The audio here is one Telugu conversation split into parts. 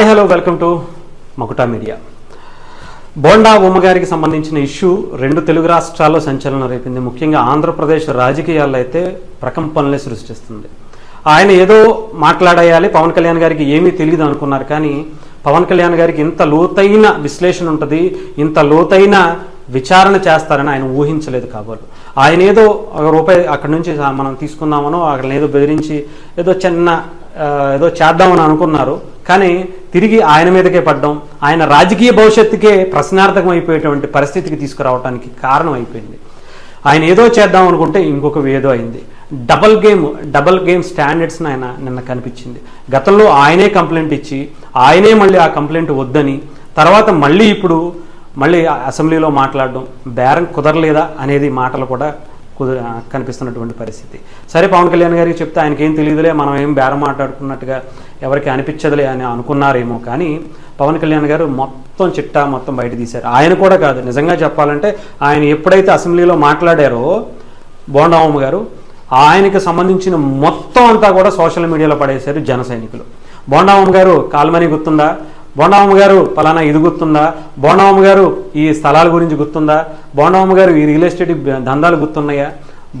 Hi hello welcome to Makuta media. Bonda ఉమ్మగారికి సంబంధించిన ఇష్యూ రెండు తెలుగు రాష్ట్రాల్లో సంచలనం రేపింది. ముఖ్యంగా ఆంధ్రప్రదేశ్ రాజకీయాల్లో అయితే ప్రకంపనలే సృష్టిస్తుంది. ఆయన ఏదో మాట్లాడేయాలి పవన్ కళ్యాణ్ గారికి ఏమీ తెలియదు అనుకున్నారు. కానీ పవన్ కళ్యాణ్ గారికి ఇంత లోతైన విశ్లేషణ ఉంటుంది ఇంత లోతైన విచారణ చేస్తారని ఆయన ఊహించలేదు కాబోలు. ఆయన ఏదో ఒక రూపాయి అక్కడి నుంచి మనం తీసుకుందామనో అక్కడ ఏదో బెదిరించి ఏదో చిన్న ఏదో చేద్దామని అనుకున్నారు. కానీ తిరిగి ఆయన మీదకే పడ్డం ఆయన రాజకీయ భవిష్యత్తుకే ప్రశ్నార్థకం అయిపోయేటువంటి పరిస్థితికి తీసుకురావడానికి కారణం అయిపోయింది. ఆయన ఏదో చేద్దాం అనుకుంటే ఇంకొక ఏదో అయింది. డబల్ గేమ్ డబల్ గేమ్ స్టాండర్డ్స్ని ఆయన నిన్న కనిపించింది. గతంలో ఆయనే కంప్లైంట్ ఇచ్చి ఆయనే మళ్ళీ ఆ కంప్లైంట్ వద్దని తర్వాత మళ్ళీ ఇప్పుడు మళ్ళీ అసెంబ్లీలో మాట్లాడడం బేరం కుదరలేదా అనేది మాటలు కూడా కుదర కనిపిస్తున్నటువంటి పరిస్థితి. సరే పవన్ కళ్యాణ్ గారికి చెప్తే ఆయనకి ఏం తెలియదులే మనం ఏం బేరం మాట్లాడుకున్నట్టుగా ఎవరికి అనిపించదులే అని అనుకున్నారేమో. కానీ పవన్ కళ్యాణ్ గారు మొత్తం చిట్టా మొత్తం బయట తీశారు. ఆయన కూడా కాదు. నిజంగా చెప్పాలంటే ఆయన ఎప్పుడైతే అసెంబ్లీలో మాట్లాడారో బోండామమ్మ గారు ఆయనకి సంబంధించిన మొత్తం అంతా కూడా సోషల్ మీడియాలో పడేశారు జన సైనికులు. బోండామమ్మ గారు కాల్మని గుర్తుందా? బోండామమ్మ గారు పలానా ఇది గుర్తుందా? బోండామమ్మ గారు ఈ స్థలాల గురించి గుర్తుందా? బోండవమ్మ గారు ఈ రియల్ ఎస్టేట్ దందాలు గుర్తున్నాయా?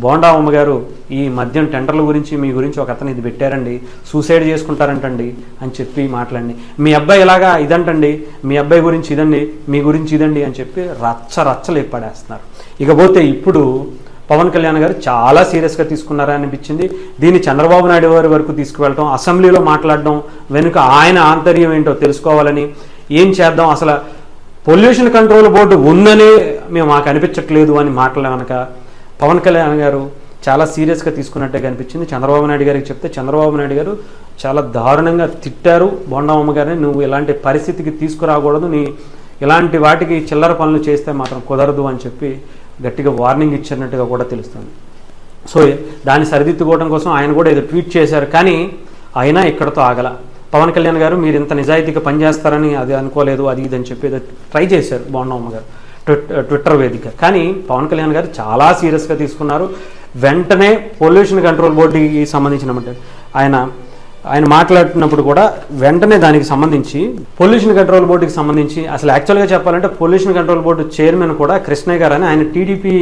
బోండామమ్మ గారు ఈ మద్యం టెండర్ల గురించి మీ గురించి ఒక అతను ఇది పెట్టారండి. సూసైడ్ చేసుకుంటారంటండి అని చెప్పి మాట్లాడండి. మీ అబ్బాయి ఇలాగా ఇదంటండి? మీ అబ్బాయి గురించి ఇదండి మీ గురించి ఇదండి అని చెప్పి రచ్చ రచ్చలు ఏర్పడేస్తున్నారు. ఇకపోతే ఇప్పుడు పవన్ కళ్యాణ్ గారు చాలా సీరియస్గా తీసుకున్నారని అనిపించింది. దీన్ని చంద్రబాబు నాయుడు గారి వరకు తీసుకువెళ్ళటం అసెంబ్లీలో మాట్లాడడం వెనుక ఆయన ఆంతర్యం ఏంటో తెలుసుకోవాలని ఏం చేద్దాం? అసలు పొల్యూషన్ కంట్రోల్ బోర్డు ఉందనే మేము మాకు అనిపించట్లేదు అని మాటలు కనుక పవన్ కళ్యాణ్ గారు చాలా సీరియస్గా తీసుకున్నట్టే కనిపించింది చంద్రబాబు నాయుడు గారికి చెప్తే చంద్రబాబు నాయుడు గారు చాలా దారుణంగా తిట్టారు బొండమ్మ గారిని. నువ్వు ఇలాంటి పరిస్థితికి తీసుకురాకూడదు. నీ ఇలాంటి వాటికి చిల్లర పనులు చేస్తే మాత్రం కుదరదు అని చెప్పి గట్టిగా వార్నింగ్ ఇచ్చినట్టుగా కూడా తెలుస్తుంది. సో దాన్ని సరిదిద్దుకోవడం కోసం ఆయన కూడా ఏదో ట్వీట్ చేశారు. కానీ అయినా ఇక్కడతో ఆగల. పవన్ కళ్యాణ్ గారు మీరు ఇంత నిజాయితీగా పనిచేస్తారని అది అనుకోలేదు అది ఇది అని చెప్పి ఏదో ట్రై చేశారు బోండమ్మ గారు ట్విట్టర్ వేదిక. కానీ పవన్ కళ్యాణ్ గారు చాలా సీరియస్గా తీసుకున్నారు. వెంటనే పొల్యూషన్ కంట్రోల్ బోర్డుకి సంబంధించిన ఆయన ఆయన మాట్లాడుతున్నప్పుడు కూడా వెంటనే దానికి సంబంధించి పొల్యూషన్ కంట్రోల్ బోర్డుకి సంబంధించి అసలు యాక్చువల్గా చెప్పాలంటే పొల్యూషన్ కంట్రోల్ బోర్డు చైర్మన్ కూడా కృష్ణయ్య గారు అని ఆయన టీడీపీ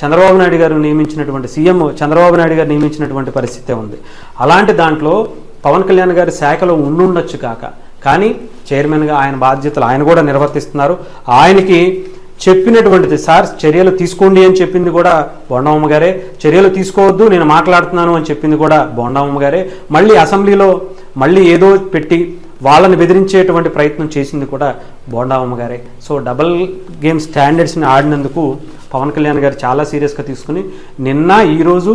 చంద్రబాబు నాయుడు గారు నియమించినటువంటి సీఎం చంద్రబాబు నాయుడు గారు నియమించినటువంటి పరిస్థితి ఉంది. అలాంటి దాంట్లో పవన్ కళ్యాణ్ గారి శాఖలో ఉండుండొచ్చు కాక కానీ చైర్మన్గా ఆయన బాధ్యతలు ఆయన కూడా నిర్వర్తిస్తున్నారు. ఆయనకి చెప్పినటువంటిది సార్ చర్యలు తీసుకోండి అని చెప్పింది కూడా బొండమ్మ గారే. చర్యలు తీసుకోవద్దు నేను మాట్లాడుతున్నాను అని చెప్పింది కూడా బొండమ్మ గారే. మళ్ళీ అసెంబ్లీలో మళ్ళీ ఏదో పెట్టి వాళ్ళని బెదిరించేటువంటి ప్రయత్నం చేసింది కూడా బోండావమ్మ గారే. సో డబల్ గేమ్ స్టాండర్డ్స్ని ఆడినందుకు పవన్ కళ్యాణ్ గారు చాలా సీరియస్గా తీసుకుని నిన్న ఈరోజు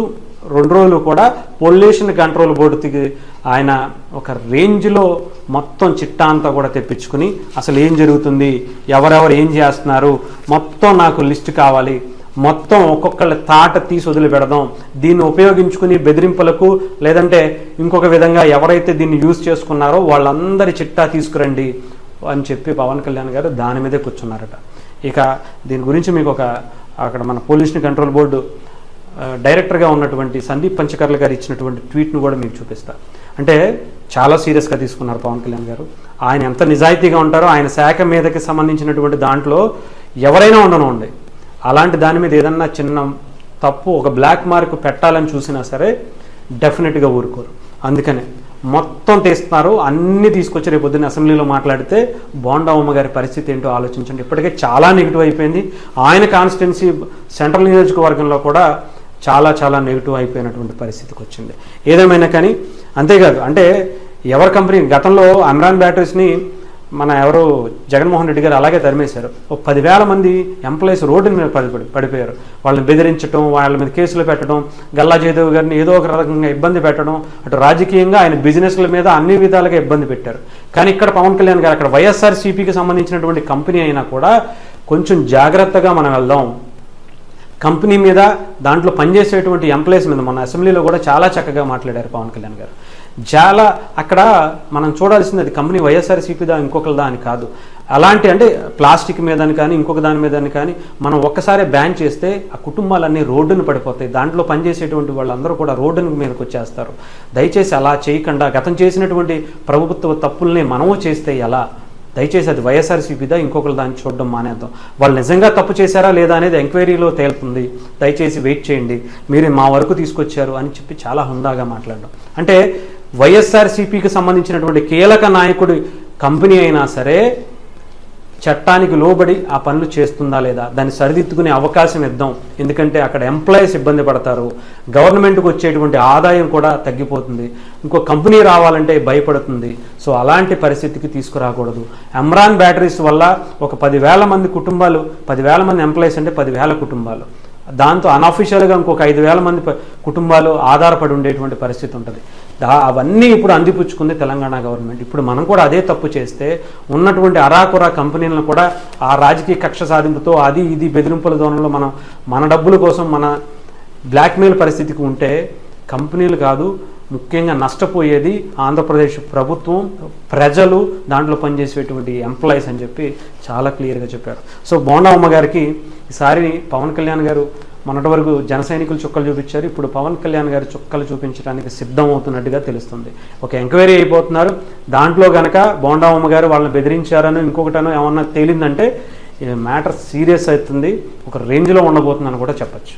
రెండు రోజులు కూడా పొల్యూషన్ కంట్రోల్ బోర్డుకి ఆయన ఒక రేంజ్లో మొత్తం చిట్టా అంతా కూడా తెప్పించుకుని అసలు ఏం జరుగుతుంది ఎవరెవరు ఏం చేస్తున్నారు మొత్తం నాకు లిస్ట్ కావాలి మొత్తం ఒక్కొక్కళ్ళ తాట తీసి వదిలి పెడదాం దీన్ని ఉపయోగించుకుని బెదిరింపులకు లేదంటే ఇంకొక విధంగా ఎవరైతే దీన్ని యూజ్ చేసుకున్నారో వాళ్ళందరి చిట్టా తీసుకురండి అని చెప్పి పవన్ కళ్యాణ్ గారు దాని మీదే కూర్చున్నారట. ఇక దీని గురించి మీకు ఒక అక్కడ మన పొల్యూషన్ కంట్రోల్ బోర్డు డైరెక్టర్గా ఉన్నటువంటి సందీప్ పంచకర్ల గారు ఇచ్చినటువంటి ట్వీట్ను కూడా మీకు చూపిస్తా. అంటే చాలా సీరియస్గా తీసుకున్నారు పవన్ కళ్యాణ్ గారు. ఆయన ఎంత నిజాయితీగా ఉంటారో ఆయన శాఖ మీదకి సంబంధించినటువంటి దాంట్లో ఎవరైనా ఉండనివ్వండి అలాంటి దాని మీద ఏదన్నా చిన్న తప్పు ఒక బ్లాక్ మార్క్ పెట్టాలని చూసినా సరే డెఫినెట్గా ఊరుకోరు. అందుకనే మొత్తం తీస్తున్నారు. అన్నీ తీసుకొచ్చి రేపు పొద్దున్న అసెంబ్లీలో మాట్లాడితే బోండావమ్మ గారి పరిస్థితి ఏంటో ఆలోచించండి. ఇప్పటికే చాలా నెగిటివ్ అయిపోయింది. ఆయన కాన్స్టిట్యున్సీ సెంట్రల్ నియోజకవర్గంలో కూడా చాలా చాలా నెగిటివ్ అయిపోయినటువంటి పరిస్థితికి వచ్చింది. ఏదేమైనా కానీ అంతేకాదు అంటే ఎవరి కంపెనీ గతంలో అమ్రాన్ బ్యాటరీస్ని మన ఎవరు జగన్మోహన్ రెడ్డి గారు అలాగే తరిమేశారు. ఓ పదివేల మంది ఎంప్లాయీస్ రోడ్డు మీద పడి పడిపోయారు. వాళ్ళని బెదిరించడం వాళ్ళ మీద కేసులు పెట్టడం గల్లా జయదేవ్ గారిని ఏదో ఒక రకంగా ఇబ్బంది పెట్టడం అటు రాజకీయంగా ఆయన బిజినెస్ల మీద అన్ని విధాలుగా ఇబ్బంది పెట్టారు. కానీ ఇక్కడ పవన్ కళ్యాణ్ గారు అక్కడ వైఎస్ఆర్సీపీకి సంబంధించినటువంటి కంపెనీ అయినా కూడా కొంచెం జాగ్రత్తగా మనం వెళ్దాం. కంపెనీ మీద దాంట్లో పనిచేసేటువంటి ఎంప్లాయీస్ మీద. మన అసెంబ్లీలో కూడా చాలా చక్కగా మాట్లాడారు పవన్ కళ్యాణ్ గారు. చాలా అక్కడ మనం చూడాల్సింది అది కంపెనీ వైఎస్ఆర్సీపీదా ఇంకొకరిదా అని కాదు. అలాంటి అంటే ప్లాస్టిక్ మీదని కానీ ఇంకొక దాని మీదని కానీ మనం ఒక్కసారి బ్యాన్ చేస్తే ఆ కుటుంబాలన్నీ రోడ్డును పడిపోతాయి. దాంట్లో పనిచేసేటువంటి వాళ్ళందరూ కూడా రోడ్డును మీదకి వచ్చేస్తారు. దయచేసి అలా చేయకుండా గతం చేసినటువంటి ప్రభుత్వ తప్పుల్ని మనము చేస్తే ఎలా? దయచేసి అది వైఎస్ఆర్సీపీదా ఇంకొకరు దాన్ని చూడడం మానేద్దాం. వాళ్ళు నిజంగా తప్పు చేశారా లేదా అనేది ఎంక్వైరీలో తేలుతుంది. దయచేసి వెయిట్ చేయండి. మీరు మా వరకు తీసుకొచ్చారు అని చెప్పి చాలా హుందాగా మాట్లాడడం. అంటే వైఎస్ఆర్సీపీకి సంబంధించినటువంటి కీలక నాయకుడి కంపెనీ అయినా సరే చట్టానికి లోబడి ఆ పనులు చేస్తుందా లేదా? దాన్ని సరిదిద్దుకునే అవకాశం ఇద్దాం. ఎందుకంటే అక్కడ ఎంప్లాయీస్ ఇబ్బంది పడతారు. గవర్నమెంట్కి వచ్చేటువంటి ఆదాయం కూడా తగ్గిపోతుంది. ఇంకో కంపెనీ రావాలంటే భయపడుతుంది. సో అలాంటి పరిస్థితికి తీసుకురాకూడదు. ఎమ్రాన్ బ్యాటరీస్ వల్ల ఒక పదివేల మంది కుటుంబాలు పదివేల మంది ఎంప్లాయీస్ అంటే పదివేల కుటుంబాలు. దాంతో అన్అఫిషియల్గా ఇంకొక ఐదు వేల మంది కుటుంబాలు ఆధారపడి ఉండేటువంటి పరిస్థితి ఉంటుంది. అవన్నీ ఇప్పుడు అందిపుచ్చుకుంది తెలంగాణ గవర్నమెంట్. ఇప్పుడు మనం కూడా అదే తప్పు చేస్తే ఉన్నటువంటి అరాకురా కంపెనీలను కూడా ఆ రాజకీయ కక్ష సాధింపుతో అది ఇది బెదిరింపుల ధోరణిలో మనం మన డబ్బుల కోసం మన బ్లాక్మెయిల్ పరిస్థితికి ఉంటే కంపెనీలు కాదు ముఖ్యంగా నష్టపోయేది ఆంధ్రప్రదేశ్ ప్రభుత్వం ప్రజలు దాంట్లో పనిచేసేటువంటి ఎంప్లాయీస్ అని చెప్పి చాలా క్లియర్గా చెప్పారు. సో బోండా అమ్మ గారికి ఈసారి పవన్ కళ్యాణ్ గారు మొన్నటి వరకు జన సైనికులు చుక్కలు చూపించారు. ఇప్పుడు పవన్ కళ్యాణ్ గారు చుక్కలు చూపించడానికి సిద్ధం అవుతున్నట్టుగా తెలుస్తుంది. ఒక ఎంక్వైరీ అయిపోతున్నారు. దాంట్లో కనుక బోండా అమ్మ గారు వాళ్ళని బెదిరించారనో ఇంకొకటనో ఏమన్నా తేలిందంటే మ్యాటర్ సీరియస్ అవుతుంది. ఒక రేంజ్లో ఉండబోతుందని కూడా చెప్పచ్చు.